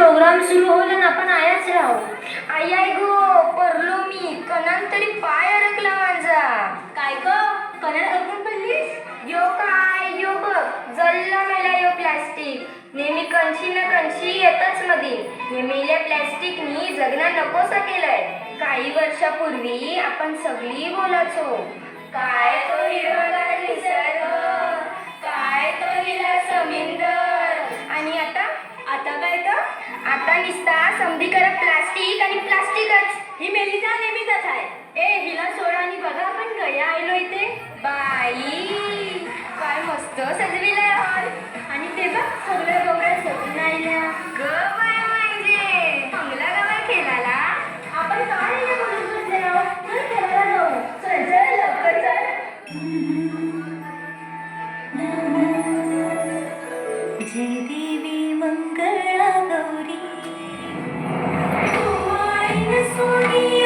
Programme सुरू होईल आणि आपण आयाच राहू. आई आई गो परलो मी. कणान तरी पाय अडकला माझा. काय ग? कन्नड अडकून पडलीस? यो काय यो बघ जल्ला मेला यो प्लॅस्टिक नेहमी कंची ना कंची येतच मधी. हे मेल्या प्लॅस्टिकनी जगना नकोसा केलंय काही वर्षापूर्वी आपण सगळी बोलायचो. काय तो हिरवगार निसर्ग? काय तो हिला समुंदर? आणि आता आता काय तर? आता निसता समधी प्लास्टिक आणि प्लास्टिकच. ही मेलीचा नेहमीच आहे. ए हिला सोडा आणि बघा आपण गया आलो इथे. for you.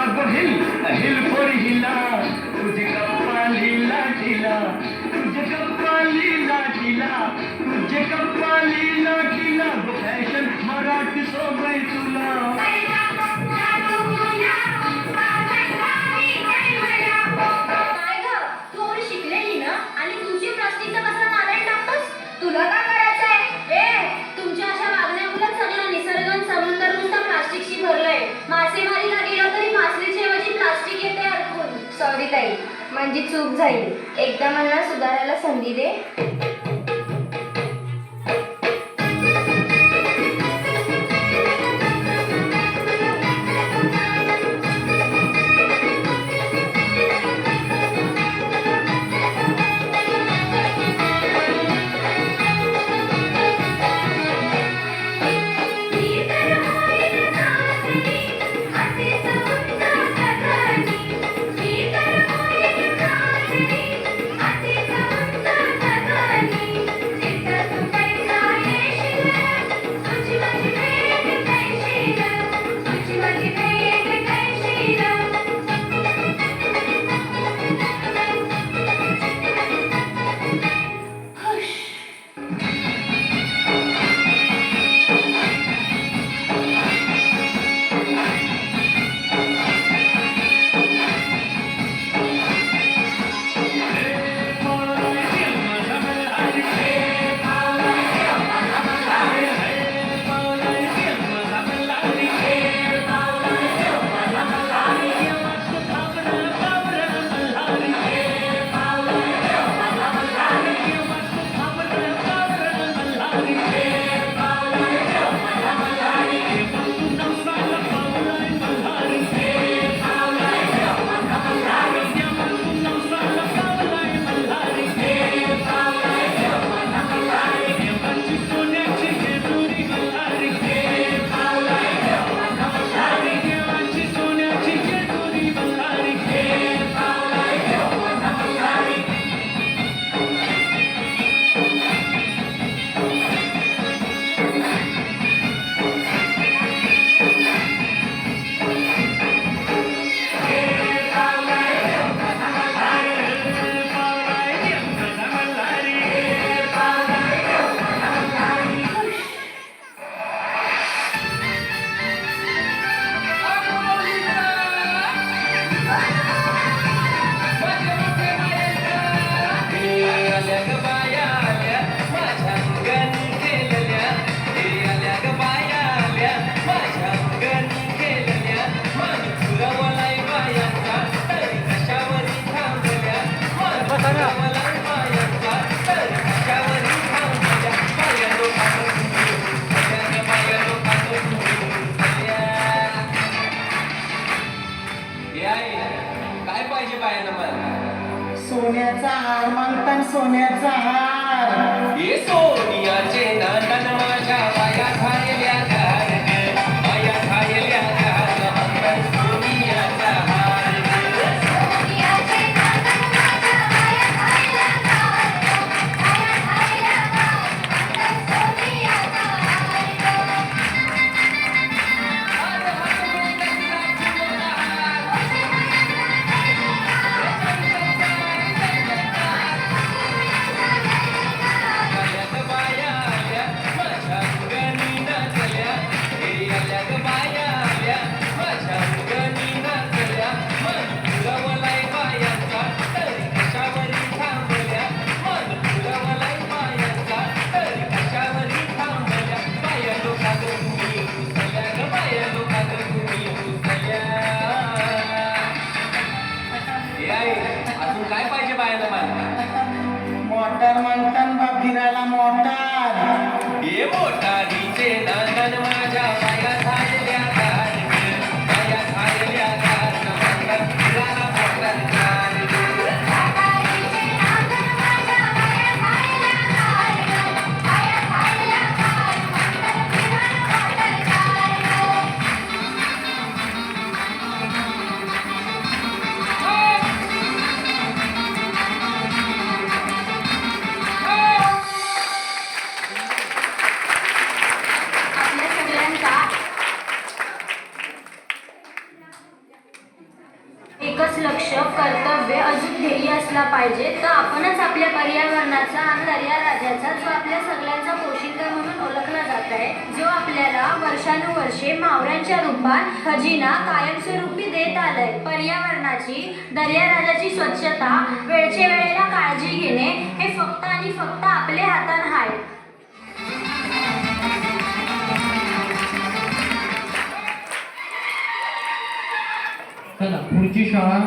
पागल हिल हिल पोरी हिला. तुझे गप्पा लीला झिला तुझे गप्पा लीला झिला तुझे गप्पा लीला झिला फॅशन मराठी सोबई तुला. माझी चूक झाली. एकदा मला सुधारायला संधी दे. Neto Zahara. Isso! आपल्याला वर्षानुवर्षे मावळ्यांच्या रूपात खजिना कायमस्वरूपी देत आलाय. पर्यावरणाची दर्याराजाची स्वच्छता वेळचे वेळेला काळजी घेणे हे फक्त आणि फक्त आपल्या हातात आहे चला पुढची शाळा.